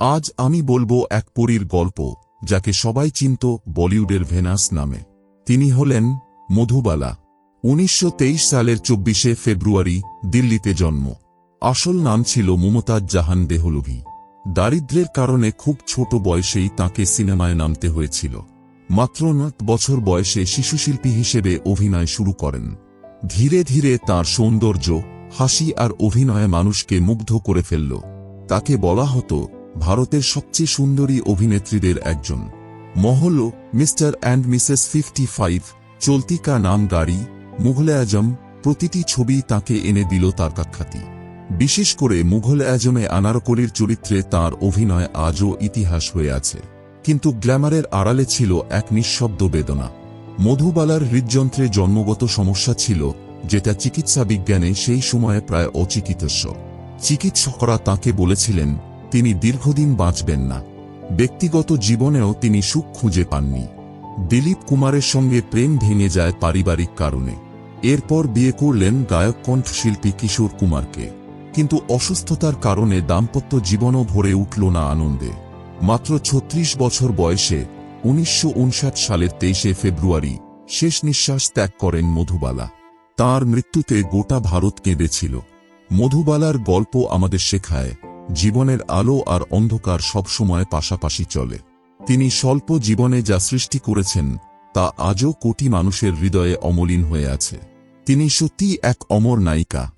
আজ আমি বলব এক পরীর গল্প, যাকে সবাই চিনত বলিউডের ভেনাস নামে। তিনি হলেন মধুবালা। উনিশশো তেইশ সালের চব্বিশে ফেব্রুয়ারি, দিল্লিতে জন্ম। আসল নাম ছিল মমতাজ জাহান দেহলভি। দারিদ্র্যের কারণে খুব ছোট বয়সেই তাকে সিনেমায় নামতে হয়েছিল। মাত্র নয় বছর বয়সে শিশুশিল্পী হিসেবে অভিনয় শুরু করেন। ধীরে ধীরে তার সৌন্দর্য, হাসি আর অভিনয়ে মানুষকে মুগ্ধ করে ফেলল। তাকে বলা হতো ভারতের সবচেয়ে সুন্দরী অভিনেত্রীদের একজন। মহল mister and missus fifty five চলতি কা নাম গাড়ি, মুঘল আজম, প্রতিটি ছবি তাকে এনে দিল তার কাখ্যাতি বিশেষ করে মুঘল আজমে আনারকলির চরিত্রে তার অভিনয় আজও ইতিহাস হয়ে আছে। কিন্তু গ্ল্যামারের আড়ালে ছিল এক নিঃশব্দ বেদনা। মধুবালার হৃদযন্ত্রে জন্মগত সমস্যা ছিল, যেটা চিকিৎসা বিজ্ঞানে সেই সময়ে প্রায় অচিকিৎস্য। চিকিৎসকরা তাকে বলেছিলেন তিনি দীর্ঘদিন বাঁচবেন না। ব্যক্তিগত জীবনেও তিনি সুখ খুঁজে পাননি। দিলীপ কুমারের সঙ্গে প্রেম ভেঙে যায় পারিবারিক কারণে। এরপর বিয়ে করলেন গায়ক, কণ্ঠশিল্পী কিশোর কুমারকে। কিন্তু অসুস্থতার কারণে দাম্পত্য জীবনও ভরে উঠল না আনন্দে। মাত্র ছত্রিশ বছর বয়সে উনিশশো উনষাট সালের তেইশে ফেব্রুয়ারি শেষ নিঃশ্বাস ত্যাগ করেন মধুবালা। তার মৃত্যুতে গোটা ভারত কেঁদেছিল। মধুবালার গল্প আমাদের শেখায় জীবনের আলো আর অন্ধকার সবসময় পাশাপাশি চলে। তিনি স্বল্প জীবনে যা সৃষ্টি করেছেন, তা আজও কোটি মানুষের হৃদয়ে অমলিন হয়ে আছে। তিনি সত্যি এক অমর নায়িকা।